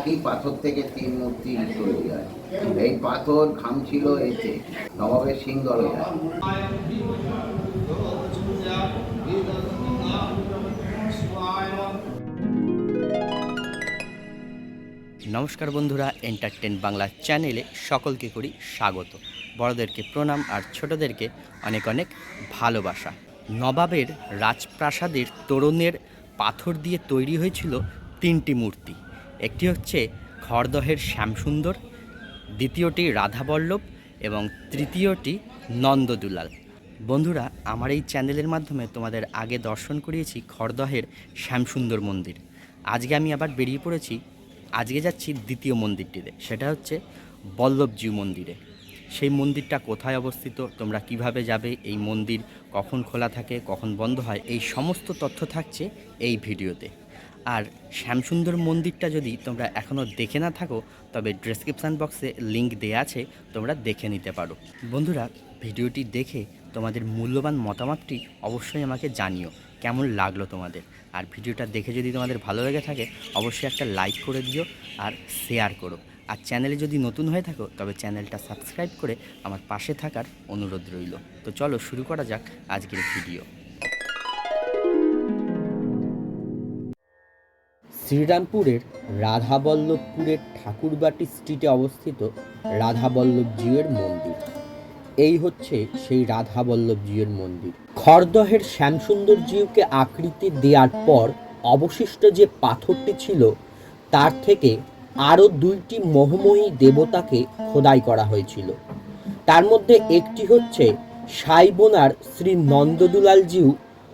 একই পাথর থেকে তিন মূর্তি তৈরি হয়। এই পাথর ঘাম ছিল এতে, নবাবের যায় নমস্কার বন্ধুরা এন্টারটেন বাংলা চ্যানেলে সকলকে করি স্বাগত। বড়দেরকে প্রণাম আর ছোটদেরকে অনেক অনেক ভালোবাসা। নবাবের রাজপ্রাসাদের তোরণের পাথর দিয়ে তৈরি হয়েছিল তিনটি মূর্তি। একটি হচ্ছে খড়দহের শ্যামসুন্দর, দ্বিতীয়টি রাধাবল্লভ এবং তৃতীয়টি নন্দদুলাল। বন্ধুরা, আমার এই চ্যানেলের মাধ্যমে তোমাদের আগে দর্শন করিয়েছি খড়দহের শ্যামসুন্দর মন্দির। আজকে আমি আবার বেরিয়ে পড়েছি, আজকে যাচ্ছি দ্বিতীয় মন্দিরটিতে। সেটা হচ্ছে বল্লভজিউ মন্দিরে। সেই মন্দিরটা কোথায় অবস্থিত, তোমরা কীভাবে যাবে, এই মন্দির কখন খোলা থাকে, কখন বন্ধ হয়, এই সমস্ত তথ্য থাকছে এই ভিডিওতে। আর শ্যামসুন্দর মন্দিরটা যদি তোমরা এখনও দেখে না থাকো, তবে ডেসক্রিপশান বক্সে লিঙ্ক দেওয়া আছে, তোমরা দেখে নিতে পারো। বন্ধুরা, ভিডিওটি দেখে তোমাদের মূল্যবান মতামতটি অবশ্যই আমাকে জানিও, কেমন লাগল তোমাদের? আর ভিডিওটা দেখে যদি তোমাদের ভালো লেগে থাকে, অবশ্যই একটা লাইক করে দিও আর শেয়ার করো। আর চ্যানেলে যদি নতুন হয়ে থাকো, তবে চ্যানেলটা সাবস্ক্রাইব করে আমার পাশে থাকার অনুরোধ রইল। তো চলো শুরু করা যাক আজকের ভিডিও শ্রীরামপুরের রাধাবল্লভপুরের ঠাকুরবাটি স্ট্রিটে অবস্থিত রাধাবল্লভজিউয়ের মন্দির। এই হচ্ছে সেই রাধাবল্লভজিউয়ের মন্দির। খড়দহের শ্যামসুন্দর জিউকে আকৃতি দেওয়ার পর অবশিষ্ট যে পাথরটি ছিল, তার থেকে আরও দুইটি মোহময়ী দেবতাকে খোদাই করা হয়েছিল। তার মধ্যে একটি হচ্ছে সাইবোনার শ্রী নন্দদুলাল জিউ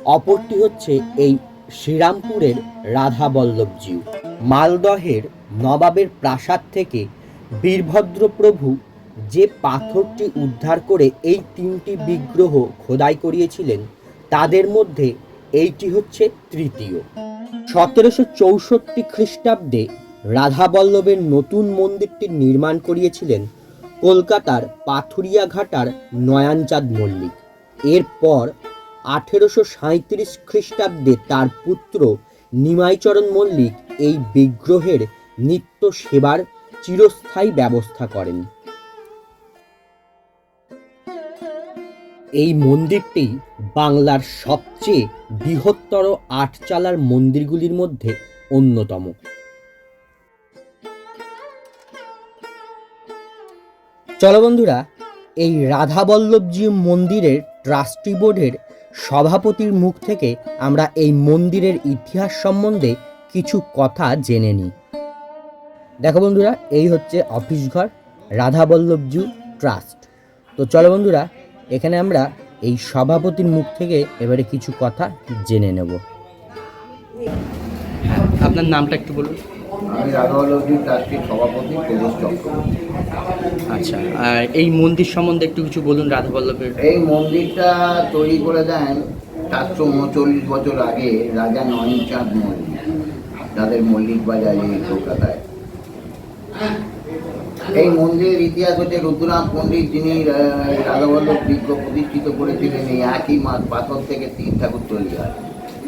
অপরটি হচ্ছে এই শ্রীরামপুরের রাধাবল্লভজিউ মালদহের নবাবের প্রাসাদ থেকে বীরভদ্র প্রভু যে পাথরটি উদ্ধার করে এই তিনটি বিগ্রহ খোদাই করিয়েছিলেন, তাদের মধ্যে এইটি হচ্ছে তৃতীয়। সতেরোশো চৌষট্টি খ্রিস্টাব্দে রাধাবল্লভের নতুন মন্দিরটি নির্মাণ করিয়েছিলেন কলকাতার পাথুরিয়া ঘাটার নয়ানচাঁদ মল্লিক। এরপর আঠেরোশো সাঁত্রিশ খ্রিস্টাব্দে তার পুত্র নিমাইচরণ মল্লিক এই বিগ্রহের নিত্য সেবার চিরস্থায়ী ব্যবস্থা করেন। এই মন্দিরটি বাংলার সবচেয়ে বৃহত্তর আটচালার মন্দিরগুলির মধ্যে অন্যতম। চলো বন্ধুরা, এই রাধাবল্লভজি মন্দিরের ট্রাস্টি বোর্ডের সভাপতির মুখ থেকে আমরা এই মন্দিরের ইতিহাস সম্বন্ধে কিছু কথা জেনে নিই। দেখো বন্ধুরা, এই হচ্ছে অফিস ঘর, রাধাবল্লভজু ট্রাস্ট। তো চলো বন্ধুরা, এখানে আমরা এই সভাপতির মুখ থেকে এবারে কিছু কথা জেনে নেব। আপনার নামটা একটু বলুন। আমি রাধাবল্লভী ট্রাস্টির সভাপতি প্রবোধ চক্রবর্তী। আচ্ছা আর এই মন্দির সম্বন্ধে একটু কিছু বলুন রাধাবল্লভের। এই মন্দিরটা তৈরি করে দেন চারশো উনচল্লিশ বছর আগে রাজা নয়নচাঁদ মল্লিক তাদের মল্লিক বাজারে কলকাতায়। এই মন্দিরের ইতিহাস হচ্ছে রুদ্রাম পণ্ডিত যিনি রাধাবল্লভ বিগ্রহ প্রতিষ্ঠিত করেছিলেন এই একই মাছ পাথর থেকে তিন ঠাকুর তৈরি হয়।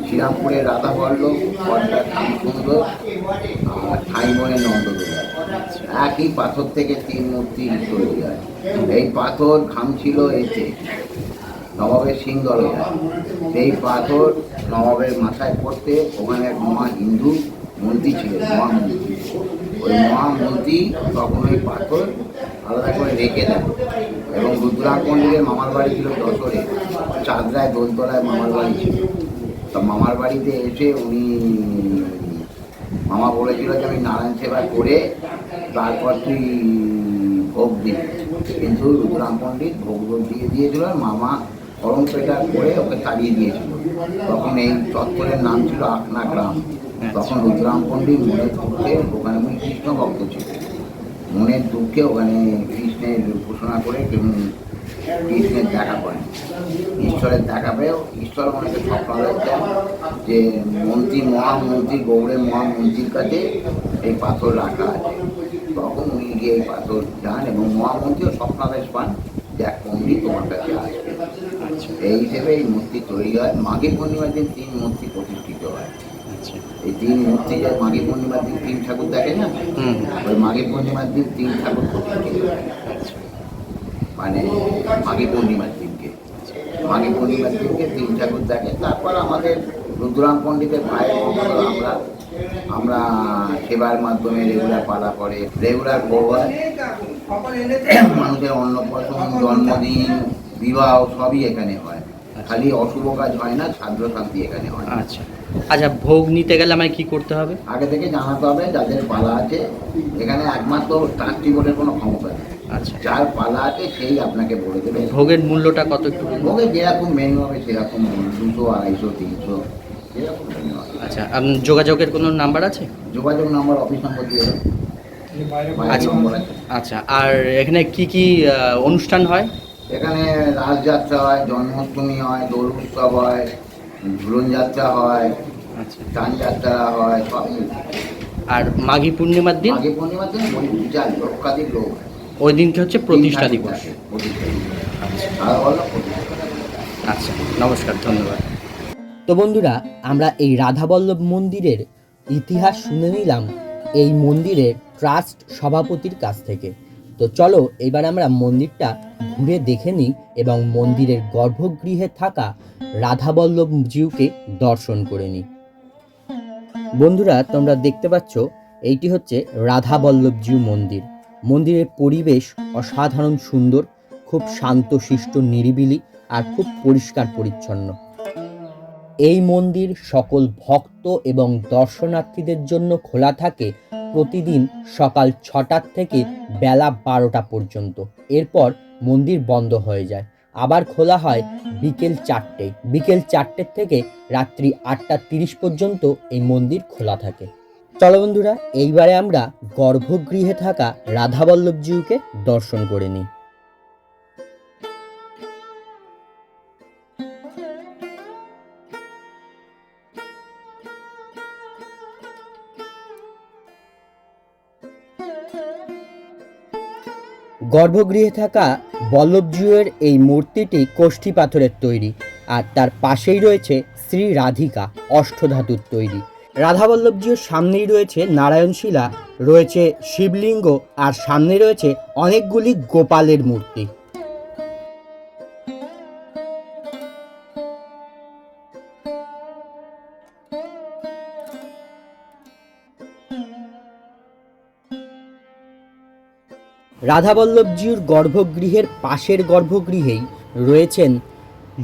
শ্রীরামপুরের রাধাবল্লভ পর্দার সুন্দর আর ঠাইমনের নন্দদোলা একই পাথর থেকে তিন মূর্তি তৈরি হয়। এই পাথর ঘাম ছিল এতে নবাবের যায় সেই পাথর নবাবের মাথায় পড়তে ওখানে এক মহা হিন্দু মন্ত্রী ছিলেন মহামন্ত্রী ওই মহামন্ত্রী তখন ওই পাথর আলাদা করে রেখে দেন। এবং রুদ্রাম পণ্ডিতের মামার বাড়ি ছিল যশোরে। চাঁদরায় দোলতলায় মামার বাড়ি ছিল। তা মামার বাড়িতে এসে উনি, মামা বলেছিল যে আমি নারায়ণ সেবা করে তারপর তুই ভোগ দিবি কিন্তু রুদ্রাম পণ্ডিত ভোগ দিয়ে দিয়েছিল মামা গরম পেটা করে ওকে তাড়িয়ে দিয়েছিল। তখন এই চত্বরের নাম ছিল আকনা গ্রাম। তখন রুদ্রাম পণ্ডিত মনের দুঃখে ওখানে উনি কৃষ্ণ ভক্ত ছিল। মনের দুঃখে ওখানে কৃষ্ণের ঘোষণা করে কৃষ্ণের দেখা পায় ঈশ্বরের দেখা পেয়েও ঈশ্বর অনেকে স্বপ্ন দেখতেন যে মন্ত্রী মহামন্ত্রী গৌড়ে মহামন্ত্রীর কাছে এই পাথর রাখা আছে। তখন উনি গিয়ে এই পাথর যান এবং মহামন্ত্রীও স্বপ্নাদেশ পান যে এক পণ্ডিত তোমার কাছে আসবে। এই হিসেবে এই মূর্তি তৈরি হয়। মাঘী পূর্ণিমার দিন তিন মূর্তি প্রতিষ্ঠিত হয়। আচ্ছা। এই তিন মূর্তি যে মাঘী পূর্ণিমার দিন তিন ঠাকুর দেখে না? হুম। ওই মাঘী পূর্ণিমার দিন তিন ঠাকুর প্রতিষ্ঠিত হয়। মানে মাঘী পূর্ণিমার দিনকে। মাঘী পূর্ণিমার দিনকে তিন ঠাকুর দেখে তারপর আমাদের রুদ্রাম পণ্ডিতের ভাইয়ের আমরা আমরা সেবার মাধ্যমে রেগুলার পালা করে রেগুলার হয় মানুষের অন্নপ্রাশন জন্মদিন বিবাহ সবই এখানে হয়। খালি অশুভ কাজ হয় না ছাত্র শান্তি এখানে হয় আচ্ছা। আচ্ছা ভোগ নিতে গেলে আমায় কি করতে হবে? আগে থেকে জানাতে হবে যাদের পালা আছে এখানে একমাত্র ট্রাস্টি বোর্ডের কোনো ক্ষমতা নেই। যার পালা আছে সেই আপনাকে বলে দেবে। ভোগের মূল্যটা কত একটু বলুন? ভোগে যেরকম মেনু হবে সেরকম দুশো আড়াইশো তিনশো যেরকম মেনু হবে। আচ্ছা আপনার যোগাযোগের কোনো নাম্বার আছে? যোগাযোগ নাম্বার অফিস নম্বর দিয়ে আচ্ছা। নম্বর আচ্ছা আর এখানে কি কি অনুষ্ঠান হয়? এখানে রাসযাত্রা হয় জন্মাষ্টমী হয় দোল উৎসব হয় ঝুলন যাত্রা হয় আচ্ছা। টান যাত্রা হয় সব আর মাঘী পূর্ণিমার দিন? আগে পূর্ণিমার দিন বিশাল লক্ষাধিক লোক। হয়। ওই দিনকে হচ্ছে প্রতিষ্ঠা দিবস। হলো প্রতিষ্ঠা আচ্ছা নমস্কার ধন্যবাদ। তো বন্ধুরা আমরা এই রাধাবল্লভ মন্দিরের ইতিহাস শুনে নিলাম এই মন্দিরের ট্রাস্ট সভাপতির কাছ থেকে। তো চলো এবার আমরা মন্দিরটা ঘুরে দেখে নিই এবং মন্দিরের গর্ভগৃহে থাকা রাধাবল্লভ জিউকে দর্শন করে নিই। বন্ধুরা তোমরা দেখতে পাচ্ছ এইটি হচ্ছে রাধাবল্লভজিউ মন্দির। মন্দিরের পরিবেশ অসাধারণ সুন্দর, খুব শান্তশিষ্ট, নিরিবিলি আর খুব পরিষ্কার পরিচ্ছন্ন। এই মন্দির সকল ভক্ত এবং দর্শনার্থীদের জন্য খোলা থাকে প্রতিদিন সকাল ছটার থেকে বেলা বারোটা পর্যন্ত। এরপর মন্দির বন্ধ হয়ে যায়। আবার খোলা হয় বিকেল চারটে। বিকেল চারটের থেকে রাত্রি আটটা তিরিশ পর্যন্ত এই মন্দির খোলা থাকে। চলো বন্ধুরা, এইবারে আমরা গর্ভগৃহে থাকা রাধাবল্লভজিউকে দর্শন করে নিই। গর্ভগৃহে থাকা বল্লভজিউয়ের এই মূর্তিটি কোষ্ঠী পাথরের তৈরি, আর তার পাশেই রয়েছে শ্রী রাধিকা অষ্টধাতুর তৈরি। রাধাবল্লভজিউর সামনেই রয়েছে নারায়ণশিলা, রয়েছে শিবলিঙ্গ আর সামনে রয়েছে অনেকগুলি গোপালের মূর্তি। রাধাবল্লভজিউর গর্ভগৃহের পাশের গর্ভগৃহেই রয়েছেন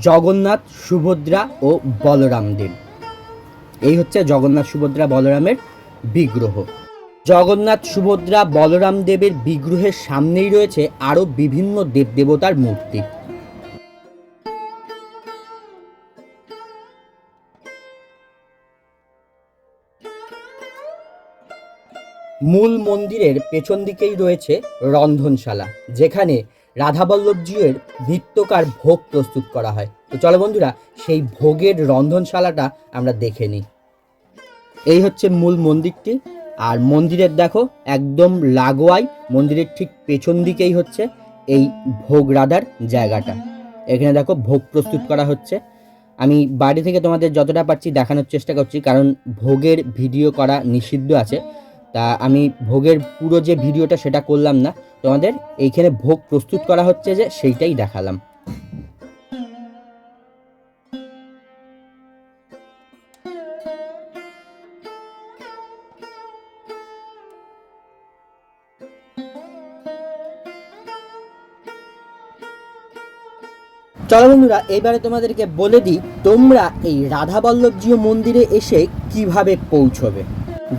জগন্নাথ, সুভদ্রা ও বলরাম দেব এই হচ্ছে জগন্নাথ সুভদ্রা বলরামের বিগ্রহ। জগন্নাথ সুভদ্রা বলরাম দেবের বিগ্রহের সামনেই রয়েছে আরও বিভিন্ন দেবদেবতার মূর্তি। মূল মন্দিরের পেছন দিকেই রয়েছে রন্ধনশালা, যেখানে রাধাবল্লভজিয়ের নৃত্যকার ভোগ প্রস্তুত করা হয়। তো চলো বন্ধুরা, সেই ভোগের রন্ধনশালাটা আমরা দেখে নিই। এই হচ্ছে মূল মন্দিরটি, আর মন্দিরের দেখো, একদম লাগোয়াই, মন্দিরের ঠিক পেছন দিকেই হচ্ছে এই ভোগ রাধার জায়গাটা। এখানে দেখো, ভোগ প্রস্তুত করা হচ্ছে। আমি বাড়ি থেকে তোমাদের যতটা পারছি দেখানোর চেষ্টা করছি, কারণ ভোগের ভিডিও করা নিষিদ্ধ আছে। তা আমি ভোগের পুরো যে ভিডিওটা সেটা করলাম না, তোমাদের এইখানে ভোগ প্রস্তুত করা হচ্ছে যে সেইটাই দেখালাম। চলো বন্ধুরা, এবারে তোমাদেরকে বলে দিই, তোমরা এই রাধাবল্লভজিও মন্দিরে এসে কীভাবে পৌঁছবে?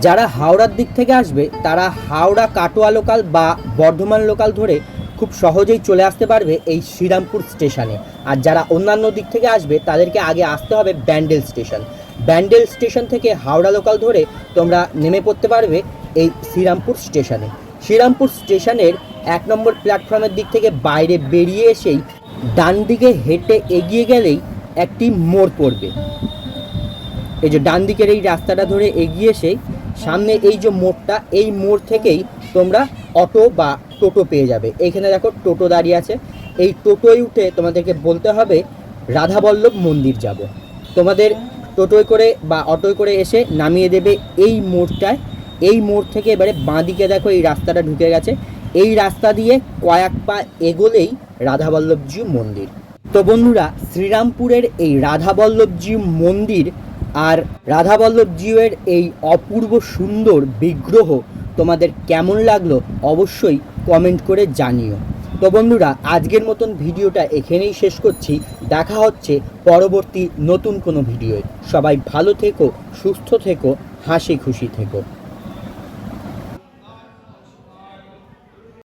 যারা হাওড়ার দিক থেকে আসবে, তারা হাওড়া, কাটোয়া লোকাল বা বর্ধমান লোকাল ধরে খুব সহজেই চলে আসতে পারবে এই শ্রীরামপুর স্টেশনে। আর যারা অন্যান্য দিক থেকে আসবে, তাদেরকে আগে আসতে হবে ব্যান্ডেল স্টেশন। ব্যান্ডেল স্টেশন থেকে হাওড়া লোকাল ধরে তোমরা নেমে পড়তে পারবে এই শ্রীরামপুর স্টেশনে। শ্রীরামপুর স্টেশনের এক নম্বর প্ল্যাটফর্মের দিক থেকে বাইরে বেরিয়ে এসেই ডান দিকে হেঁটে এগিয়ে গেলেই একটি মোড় পড়বে। এই যে ডান দিকের এই রাস্তাটা ধরে এগিয়ে এসেই সামনে এই যে মোড়টা, এই মোড় থেকেই তোমরা অটো বা টোটো পেয়ে যাবে। এইখানে দেখো টোটো দাঁড়িয়ে আছে। এই টোটোয় উঠে তোমাদেরকে বলতে হবে, রাধাবল্লভ মন্দির যাব। তোমাদের টোটোয় করে বা অটোয় করে এসে নামিয়ে দেবে এই মোড়টায়। এই মোড় থেকে এবারে বাঁদিকে দেখো এই রাস্তাটা ঢুকে গেছে। এই রাস্তা দিয়ে কয়েক পা এগোলেই রাধাবল্লভজি মন্দির। তো বন্ধুরা, শ্রীরামপুরের এই রাধাবল্লভজি মন্দির আর রাধাবল্লভজিউয়ের এই অপূর্ব সুন্দর বিগ্রহ তোমাদের কেমন লাগল অবশ্যই কমেন্ট করে জানিও। তো বন্ধুরা, আজকের মতন ভিডিওটা এখানেই শেষ করছি। দেখা হচ্ছে পরবর্তী নতুন কোনো ভিডিওয়। সবাই ভালো থেকো, সুস্থ থেকো, হাসি খুশি থেকো।